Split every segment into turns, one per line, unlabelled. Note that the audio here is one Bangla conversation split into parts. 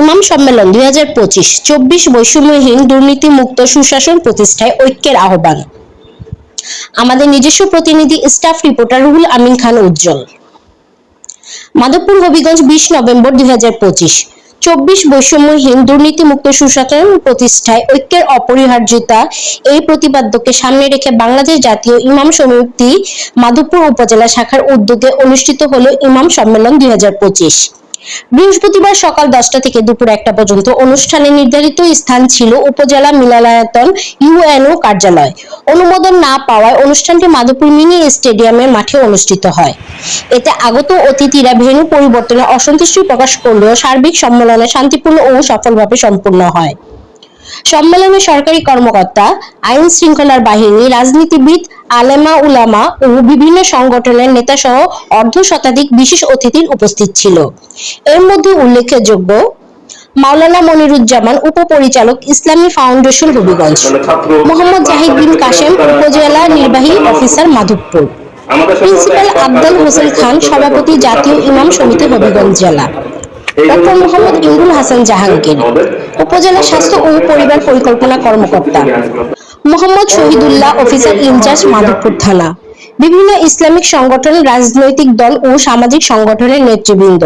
ইমাম সম্মেলন দুই হাজার পঁচিশ, চব্বিশ বৈষম্যহীন দুর্নীতিমুক্ত সুশাসন প্রতিষ্ঠায় ঐক্যের আহ্বান। আমাদের নিজস্ব প্রতিনিধি স্টাফ রিপোর্টার রুহুল আমিন খান উজ্জ্বল। মাধবপুর হবিগঞ্জ বিশ নভেম্বর দুই হাজার পঁচিশ, চব্বিশ বৈষম্যহীন দুর্নীতিমুক্ত সুশাসন প্রতিষ্ঠায় ঐক্যের অপরিহার্যতা এই প্রতিপাদ্যকে সামনে রেখে বাংলাদেশ জাতীয় ইমাম সমিতি মাধবপুর উপজেলা শাখার উদ্যোগে অনুষ্ঠিত হলো ইমাম সম্মেলন দুই হাজার পঁচিশ। বৃহস্পতিবার সকাল দশটা থেকে দুপুর একটা পর্যন্ত অনুষ্ঠানে নির্ধারিত স্থান ছিল উপজেলা মিলালায়তন ইউএনও কার্যালয়। অনুমোদন না পাওয়ায় অনুষ্ঠানটি মাধবপুর মিনি স্টেডিয়ামের মাঠে অনুষ্ঠিত হয়। এতে আগত অতিথিরা ভেন্যু পরিবর্তনে অসন্তুষ্টি প্রকাশ করলেও সার্বিক সম্মেলনে শান্তিপূর্ণ ও সফলভাবে সম্পূর্ণ হয়। সম্মেলনে সরকারি কর্মকর্তা, আইন শৃঙ্খলার বাহিনী, রাজনীতিবিদ, আলেমা, উলামা ও বিভিন্ন সংগঠনের নেতা সহ অর্ধ শতাধিক বিশেষ অতিথির উপস্থিত ছিল। এর মধ্যে উল্লেখযোগ্য মাওলানা মনিরুজ্জামান উপপরিচালক ইসলামী ফাউন্ডেশন হবিগঞ্জ, মোহাম্মদ জাহিদ বিন কাশেম উপজেলা নির্বাহী অফিসার মাধবপুর। প্রিন্সিপাল আব্দুল হোসেন খান সভাপতি জাতীয় ইমাম সমিতি হবিগঞ্জ জেলা। ডক্টর মোহাম্মদ ইমরুল হাসান জাহাঙ্গীর উপজেলা স্বাস্থ্য ও পরিবার পরিকল্পনা কর্মকর্তা Mohammad Shahidullah officer in charge Madhabpur থানা বিভিন্ন ইসলামিক সংগঠন রাজনৈতিক দল ও সামাজিক সংগঠনের নেতৃবৃন্দ।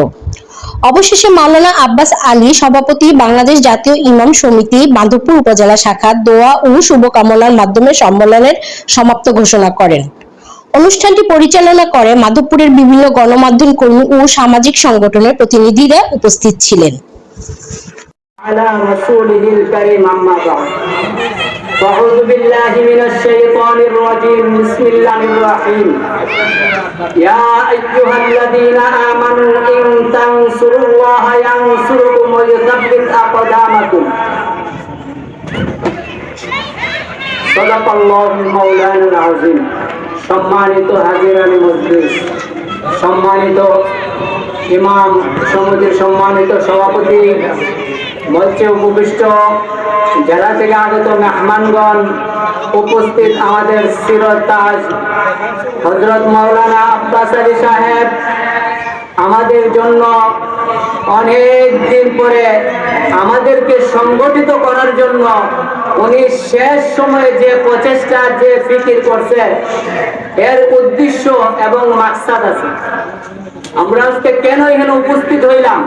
অবশেষে মাওলানা আব্বাস আলী সভাপতি বাংলাদেশ জাতীয় ইমাম সমিতি মাধবপুর উপজেলা শাখা দোয়া ও শুভকামনার মাধ্যমে সম্মেলনের সমাপ্ত ঘোষণা করেন। অনুষ্ঠানটি পরিচালনা করে মাধবপুরের বিভিন্ন গণমাধ্যম কর্মী ও সামাজিক সংগঠনের প্রতিনিধিরা উপস্থিত ছিলেন
على رسوله الكريم أما بعد فأعوذ بالله من الشيطان الرجيم بسم الله الرحيم يا أيها الذين آمنوا إن تنصروا الله ينصركم ويثبت أقدامكم صدق الله مولانا العظيم সম্মানিত হাজিরানি মজলিস, সম্মানিত ইমাম, সমিতির সম্মানিত সভাপতি, মঞ্চে উপবিষ্ট জেলা থেকে আগত মেহমানগণ উপস্থিত আমাদের সিরতাজ হজরত মৌলানা আব্বাস আলী সাহেব। আমাদের জন্য অনেক দিন পরে আমাদেরকে সংগঠিত করার জন্য উনি শেষ সময়ে যে প্রচেষ্টা, যে ফিকির করছে এর উদ্দেশ্য এবং মাকসাদ আছে। আমরা আজকে কেন এখানে উপস্থিত হইলাম?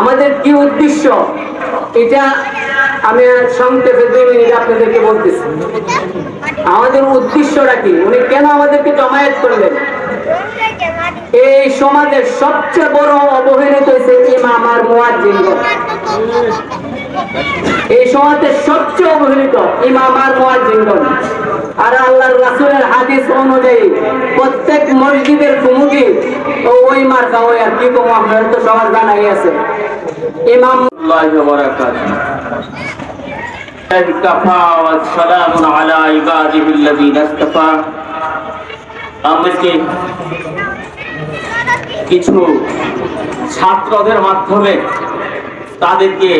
আমাদের কি উদ্দেশ্য? এটা আমি সংক্ষেপে দুই মিনিট আপনাদেরকে বলতেছি। আমাদের উদ্দেশ্যটা কি? উনি কেন আমাদেরকে জমায়েত করলেন? এই সমাজের সবচেয়ে বড় অবহেলিত হয়েছে ইমাম আর মুয়াজ্জিনগণ এই সমাজের সবচেয়ে অবহেলিত ইমাম আর মুয়াজ্জিনগণ আর আল্লাহর রাসূলের হাদিস অনুযায়ী প্রত্যেক মসজিদের কুমুকি ও ওই মার্কা ওই আর কি কম আপনারা তো সবার জানাই আছে ইমাম আল্লাহ বারাকাতুহু
كفى والسلام على عباده الذين اصطفى আমাকে কিছু ছাত্রদের মাধ্যমে তাদেরকে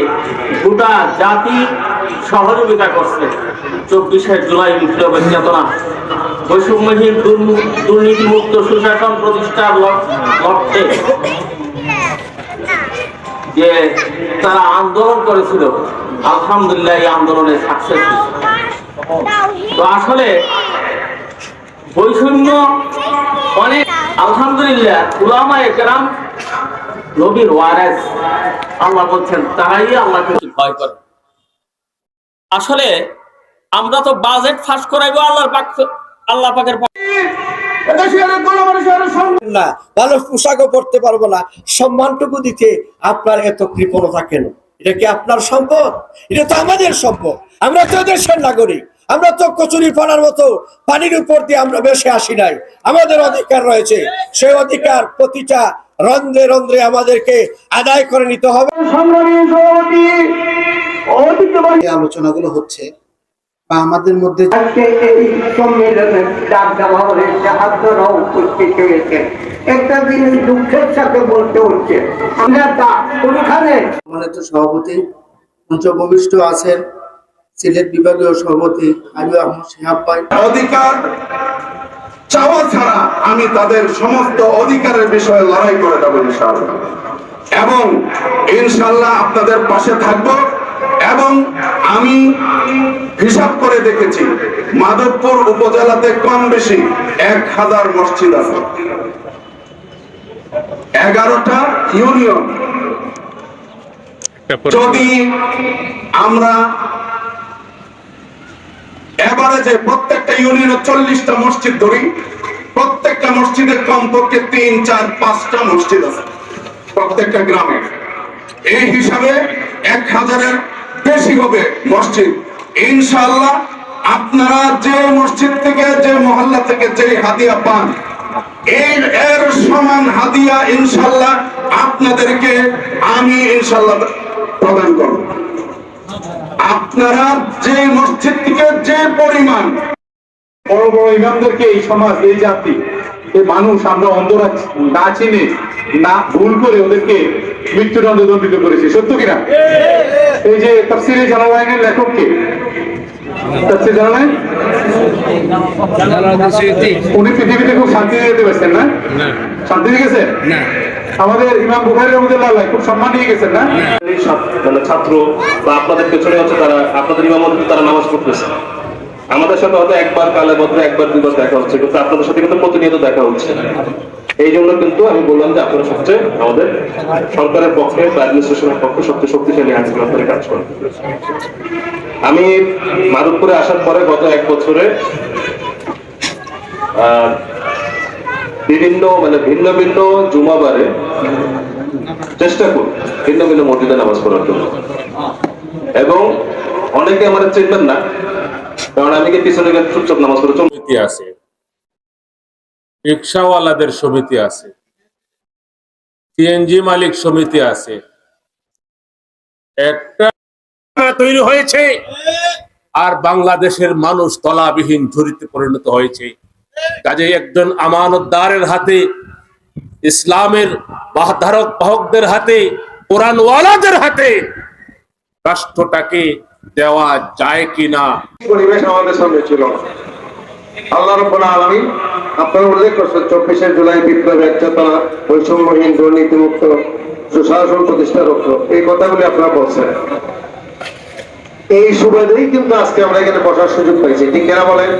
গোটা জাতি সহযোগিতা করছে। চব্বিশে জুলাই বিপ্লবের চেতনা। বৈষম্যহীন দুর্নীতি- দুর্নীতিমুক্ত সুশাসন প্রতিষ্ঠার লক্ষ্যে যে তারা আন্দোলন করেছিল, আলহামদুলিল্লাহ এই আন্দোলনে সাকসেস তো আসলে বৈষম্য অনেক আলহামদুলিল্লাহ উলামা একরাম নবীর ওয়ারেস। আল্লাহ বলছেন তারাই আল্লাহকে ভয় করে। আসলে আমরা তো বাজেট ফাঁস করাইবো আল্লাহর পাক আল্লাহ পাকের
না ভালো পোশাকও পড়তে পারব না। সম্মানটুকু দিতে আপনার এত কৃপণতা কেন? এটা কি আপনার সম্পদ? এটা তো আমাদের সম্পদ। আমরা তো দেশের নাগরিক। আমরা তো কচুরি পানার মতো পানির উপর দিয়ে আমরা বেশি আসি নাই। আমাদের অধিকার রয়েছে। সেই অধিকার প্রতিটা রন্ধ্রে রন্ধ্রে আমাদেরকে আদায় করে নিতে হবে।
এই আলোচনাগুলো হচ্ছে বা আমাদের মধ্যে
একটা জিনিস দুঃখের সাথে বলতে হচ্ছে আমরা তা কোনখানে?
সম্মানিত সভাপতি মঞ্চভূমিষ্ঠ আছেন সিলেট বিভাগীয় সভাপতি আলু আহমদ ভাই।
অধিকার চাওয়া ছাড়া আমি তাদের সমস্ত অধিকারের বিষয়ে লড়াই করে ইনশাআল্লাহ। এবং ইনশাল্লাহ আপনাদের পাশে থাকব এবং আমি হিসাব করে দেখেছি মাধবপুর উপজেলাতে কম বেশি এক হাজার মসজিদ আছে। এগারোটা ইউনিয়ন। যদি আমরা এবারে যে প্রত্যেকটা ইউনিয়নে চল্লিশটা মসজিদ ধরি, প্রত্যেকটা মসজিদে কমপক্ষে তিন, চার, পাঁচটা মসজিদ আছে প্রত্যেকটা গ্রামে। এই হিসাবে এক হাজারের বেশি হবে মসজিদ। ইনশাআল্লাহ আপনারা যে মসজিদ থেকে, যে মহল্লা থেকে যে হাদিয়া পান এর এর সমান হাদিয়া ইনশাল্লাহ আপনাদেরকে আমি ইনশাল্লাহ প্রদান করব। আপনারা যে মসজিদ থেকে যে পরিমাণ
বড় বড় ইমামদেরকে এই সমাজ এই জাতি এই মানুষ আমরা অন্ধরা না চিনে না ভুল করে ওদেরকে মৃত্যুদণ্ড দণ্ডিত করেছি। সত্য কিনা? এই যে তাফসিরে জানালাইনের লেখক জানালাইন উনি পৃথিবীতে খুব শান্তি দিতে পারছেন না? শান্তি গেছে? আমাদের ইমাম বুখারি রহমতুল্লাহ খুব সম্মান নিয়ে গেছেন না?
মানে ছাত্র বা আপনাদের পেছনে হচ্ছে তারা আপনাদের ইমামত তারা নামাজ পড়তেছে। আমাদের সাথে হয়তো একবার কালে বদলে একবার দুবার দেখা হচ্ছে কিন্তু আপনাদের সাথে কিন্তু প্রতিনিয়ত দেখা হচ্ছে। এই জন্য কিন্তু আমি বললাম যে আপনারা সবচেয়ে আমাদের সরকারের পক্ষে বা অ্যাডমিনিস্ট্রেশনের পক্ষে সবচেয়ে শক্তিশালী আইনগুলো করে কাজ করেন। আমি মাধবপুরে আসার পরে গত এক বছরে বিভিন্ন মানে ভিন্ন ভিন্ন জুমাবারে চেষ্টা করি, ভিন্ন ভিন্ন মসজিদে নামাজ পড়ার জন্য। এবং অনেকে আমার চিনবেন না, কারণ আমি পিছনে চুপচাপ নামাজ পড়ে
সমিতি আছে। রিক্সাওয়ালাদের সমিতি আছে। সিএনজি মালিক সমিতি আছে। একটা তৈরি হয়েছে। আর বাংলাদেশের মানুষ তলাবিহীন ঝুড়িতে পরিণত হয়েছে। কাজে একজন আমানতদারের হাতে, ইসলামের বাহধারক বাহকদের হাতে, কোরআনওয়ালাদের হাতে রাষ্ট্রটাকে দেওয়া যায় কিনা?
পরিবেশ আমাদের সামনে ছিল? আল্লাহ রব্বুল আপনারা উল্লেখ করছেন, চব্বিশে জুলাই বলছেন। এই সুবাদেই কিন্তু আজকে আমরা এখানে বসার সুযোগ পাইছি। ঠিক কেনা বলেন?